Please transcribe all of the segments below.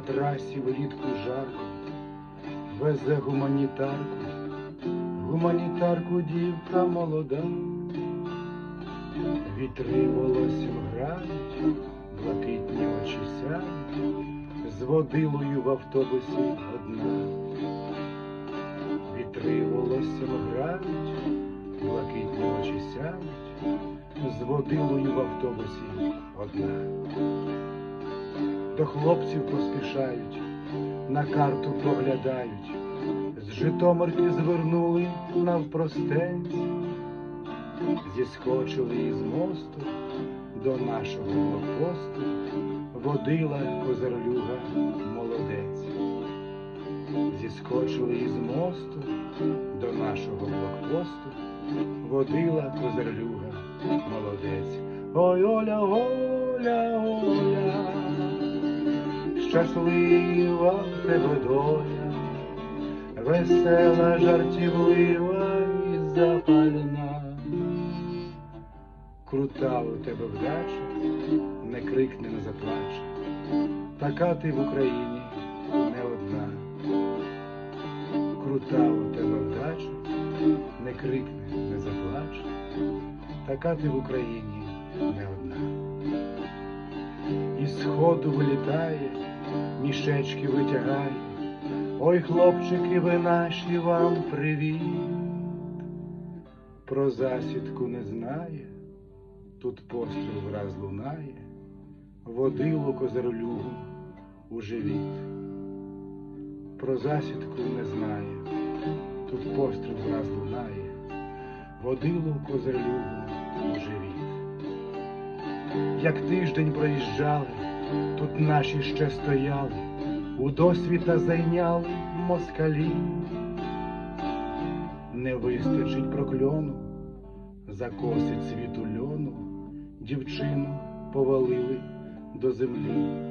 трасі влітку жарко, везе гуманітарку, гуманітарку дівка молода, вітри волоссям грають, блакитні очі сяють, з водилою в автобусі одна. Вітри волоссям грають, блакитні очі сяють, з водилою в автобусі одна. До хлопців поспішають, на карту поглядають, з Житомирки звернули навпростець, зіскочили із мосту до нашого блокпосту, водила козарлюга молодець. Зіскочили із мосту до нашого блокпосту, водила козарлюга молодець. Ой, Оля, Оля, Оля, щаслива тебе весела, жартівлива і запальна. Крута у тебе вдача, не крикне, не заплаче, така ти в Україні не одна. Крута у тебе вдача, не крикне, не заплаче, така ти в Україні не одна. Із сходу вилітає, мішечки витягає. Ой, хлопчики, ви наші вам привіт. Про засідку не знає, тут постріл враз лунає, водилу козарлюгу у живіт. Про засідку не знає, тут постріл враз лунає, водилу козарлюгу у живіт. Як тиждень проїжджали, тут наші ще стояли, у досвіта зайняли москалі. Не вистачить прокльону, закосить світу льону, дівчину повалили до землі.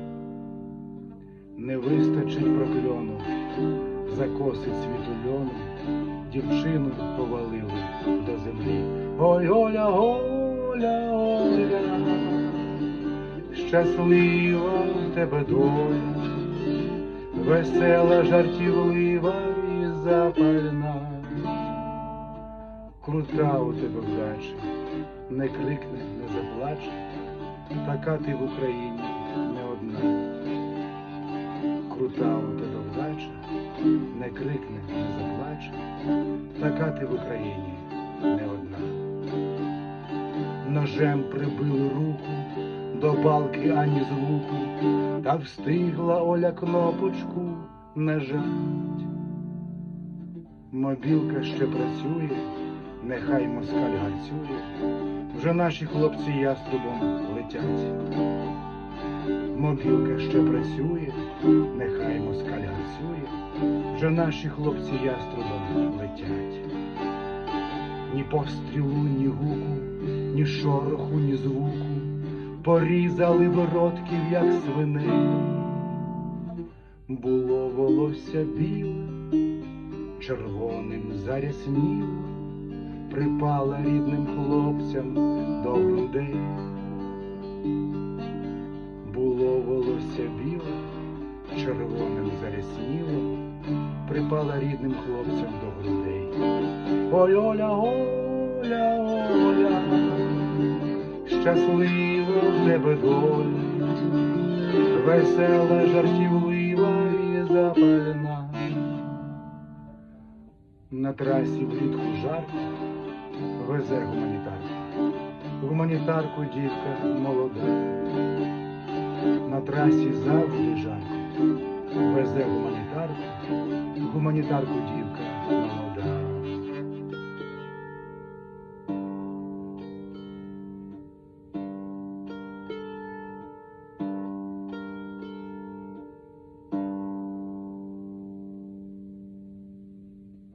Не вистачить прокльону, закосить світу льону, дівчину повалили до землі. Ой, Оля, Оля, Оля, щаслива в тебе доля, весела, жартівлива і запальна. Крута у тебе вдача, не крикне, не заплаче, така ти в Україні не одна. Крута у тебе вдача, не крикне, не заплаче, така ти в Україні не одна. Ножем прибили руку, до балки ані звуку, та встигла Оля кнопочку нажать. Мобілка ще працює, нехай москаль гарцює, вже наші хлопці яструбом летять. Мобілка ще працює, нехай москаль гарцює, вже наші хлопці яструбом летять. Ні пострілу, ні гуку, ні шороху, ні звуку, порізали виродків, як свиней. Було волосся біле, червоним зарясніло, припала рідним хлопцям до грудей. Було волосся біле, червоним зарясніло, припала рідним хлопцям до грудей. Ой, Оля, Оля, Оля, щаслива в весела, жартівлива і запальна. На трасі влітку жарко везе гуманітарку. Гуманітарку дівка молода. На трасі завжди жарко везе гуманітарку. Гуманітарку дівка.